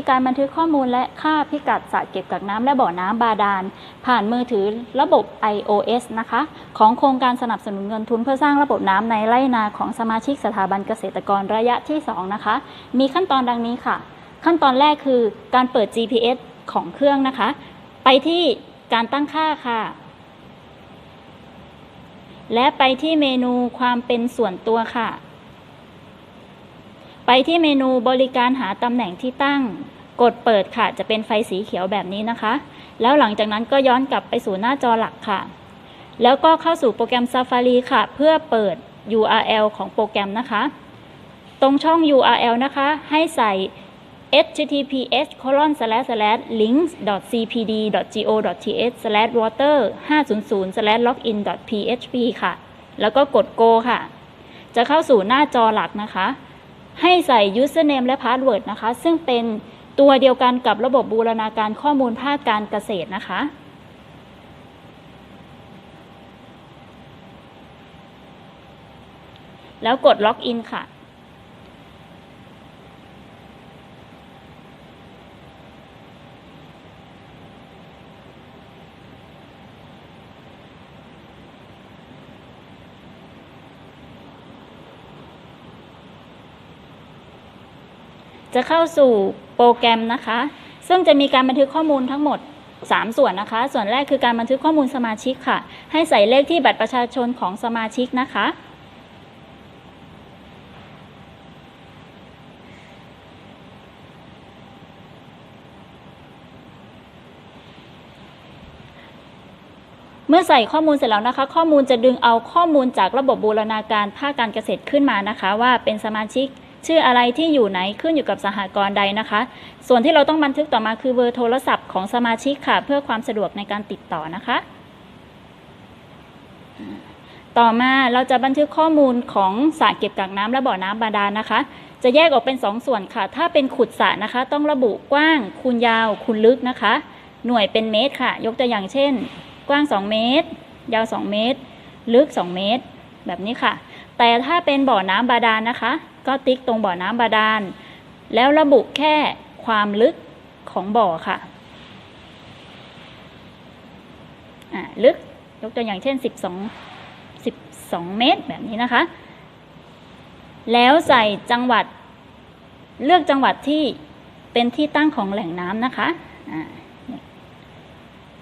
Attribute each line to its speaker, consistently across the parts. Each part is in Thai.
Speaker 1: ีการบันทึกข้อมูลและค่าพิกัดสระเก็บกักน้ำและบ่อน้ำบาดาล ผ่านมือถือระบบ iOS นะคะ ของโครงการสนับสนุนเงินทุนเพื่อสร้างระบบน้ำในไร่นาของสมาชิกสถาบันเกษตรกรระยะที่ 2 นะคะ มีขั้นตอนดังนี้ค่ะ ขั้นตอนแรกคือการเปิด GPS ของเครื่องนะคะ ไปที่การตั้งค่าค่ะ และไปที่เมนูความเป็นส่วนตัวค่ะ ไปที่เมนูบริการหาตำแหน่งที่ตั้ง กดเปิดค่ะ จะเป็นไฟสีเขียวแบบนี้นะคะ แล้วหลังจากนั้นก็ย้อนกลับไปสู่หน้าจอหลักค่ะ แล้วก็เข้าสู่โปรแกรม Safari ค่ะ เพื่อเปิด URL ของโปรแกรมนะคะ ตรงช่อง URL นะคะ ให้ใส่ https colon slash slash links cpd go th slash water 500 slash login php ค่ะ แล้วก็กด go ค่ะ จะเข้าสู่หน้าจอหลักนะคะ ให้ใส่ username และ password นะคะ ซึ่งเป็นตัวเดียวกันกับระบบบูรณาการข้อมูลภาคการเกษตรนะคะ แล้วกด login ค่ะ จะเข้าสู่โปรแกรมนะคะ ซึ่งจะมีการบันทึกข้อมูลทั้งหมด 3 ส่วนนะคะ ส่วนแรกคือการบันทึกข้อมูลสมาชิกค่ะ ให้ใส่เลขที่บัตรประชาชนของสมาชิกนะคะ เมื่อใส่ข้อมูลเสร็จแล้วนะคะ ข้อมูลจะดึงเอาข้อมูลจากระบบบูรณาการภาคการเกษตรขึ้นมานะคะ ว่าเป็นสมาชิก ชื่ออะไรที่อยู่ไหนขึ้นอยู่กับสหกรณ์ใดนะคะ ส่วนที่เราต้องบันทึกต่อมาคือเบอร์โทรศัพท์ของสมาชิกค่ะ เพื่อความสะดวกในการติดต่อนะคะ ต่อมาเราจะบันทึกข้อมูลของสระเก็บกักน้ำและบ่อน้ำบาดาลนะคะ จะแยกออกเป็น2ส่วนค่ะ ถ้าเป็นขุดสระนะคะ ต้องระบุกว้าง คูณยาว คูณลึกนะคะ หน่วยเป็นเมตรค่ะ ยกตัวอย่างเช่น กว้าง 2 เมตร ยาว 2 เมตร ลึก 2 เมตร แบบนี้ค่ะ แต่ถ้าเป็นบ่อน้ำบาดาลนะคะ ก็ติ๊กตรงบ่อน้ำบาดาล แล้วระบุแค่ความลึกของบ่อค่ะอ่าลึกยกตัวอย่างเช่น 12 12 เมตรแบบนี้นะคะ แล้วใส่จังหวัดเลือกจังหวัดที่เป็นที่ตั้งของแหล่งน้ำนะคะ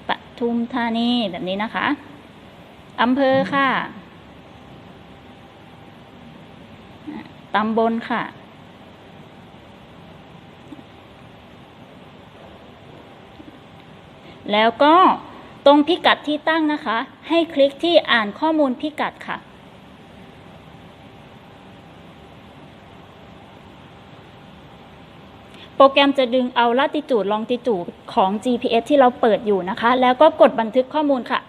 Speaker 1: ปทุมธานีแบบนี้นะคะอำเภอค่ะ ตำบลค่ะ แล้วก็ตรงพิกัดที่ตั้งนะคะ ให้คลิกที่อ่านข้อมูลพิกัดค่ะ โปรแกรมจะดึงเอาลาติจูดลองติจูดของ GPS ที่เราเปิดอยู่นะคะ แล้วก็กดบันทึกข้อมูลค่ะ